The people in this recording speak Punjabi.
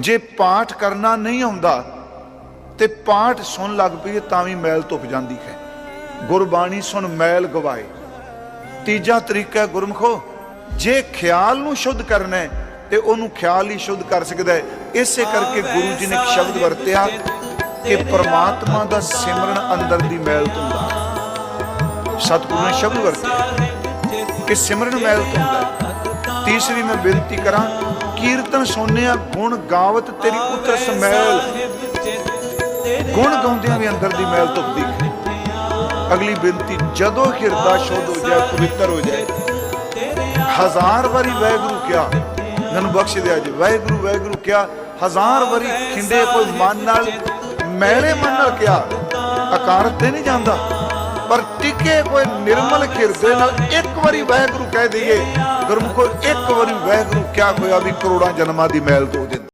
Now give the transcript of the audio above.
ਜੇ ਪਾਠ ਕਰਨਾ ਨਹੀਂ ਆਉਂਦਾ ਤੇ ਪਾਠ ਸੁਣ ਲੱਗ ਪਈਏ ਤਾਂ ਵੀ ਮੈਲ ਧੁੱਪ ਜਾਂਦੀ ਹੈ। ਗੁਰਬਾਣੀ ਸੁਣ ਮੈਲ ਗਵਾਏ। ਤੀਜਾ ਤਰੀਕਾ ਹੈ ਗੁਰਮਖੋ, ਜੇ ਖਿਆਲ ਨੂੰ ਸ਼ੁੱਧ ਕਰਨਾ ਹੈ, ਤੇ ਉਹਨੂੰ ਖਿਆਲ ਹੀ ਸ਼ੁੱਧ ਕਰ ਸਕਦਾ ਹੈ। ਇਸੇ ਕਰਕੇ ਗੁਰੂ ਜੀ ਨੇ ਇੱਕ ਸ਼ਬਦ ਵਰਤਿਆ ਕਿ ਪ੍ਰਮਾਤਮਾ ਦਾ ਸਿਮਰਨ ਅੰਦਰ ਦੀ ਮੈਲ ਧੁੰਦਾ ਸਤਿਗੁਰੂ ਨੇ ਸ਼ਬਦ ਵਰਤਿਆ ਕਿ ਸਿਮਰਨ ਮੈਲ ਧੁੰਦਾ ਤੀਸਰੀ ਮੈਂ ਬੇਨਤੀ ਕਰਾਂ ਕੀਰਤਨ ਸੋਨਿਆ ਗੁਣ ਗਾਵਤ ਤੇਰੀ ਉਤਰ ਸਮੈਲ। ਗੁਣ ਗਾਉਂਦਿਆਂ ਵੀ ਅੰਦਰ ਦੀ ਮੈਲ ਧੁੱਪਦੀ ਅਗਲੀ ਬੇਨਤੀ ਜਦੋਂ ਹਿਰਦਾ ਸ਼ੁੱਧ ਹੋ ਜਾਏ ਪਵਿੱਤਰ ਹੋ ਜਾਏ। ਹਜ਼ਾਰ ਵਾਰੀ ਵਾਹਿਗੁਰੂ ਕਿਹਾ ਮੈਨੂੰ ਬਖਸ਼ ਦਿਆ ਜੀ। ਵਾਹਿਗੁਰੂ ਵਾਹਿਗੁਰੂ ਕਿਹਾ ਹਜ਼ਾਰ ਵਾਰੀ ਖਿੰਡੇ ਕੋਈ ਮਨ ਨਾਲ ਮੈਲੇ ਮਨ ਨਾਲ ਕਿਹਾ ਅਕਾਰਤ ਤੇ ਨਹੀਂ ਜਾਂਦਾ। ਪਰ ਟਿਕੇ ਕੋਈ ਨਿਰਮਲ ਹਿਰਦੇ ਨਾਲ ਇੱਕ ਵਾਰੀ ਵਾਹਿਗੁਰੂ ਕਹਿ ਦਈਏ ਗੁਰਮੁਖੋ ਇੱਕ ਵਾਰੀ ਵਾਹਿਗੁਰੂ ਕਿਹਾ ਹੋਇਆ ਵੀ ਕਰੋੜਾਂ ਜਨਮਾਂ ਦੀ ਮੈਲ ਧੋ ਦਿੰਦਾ।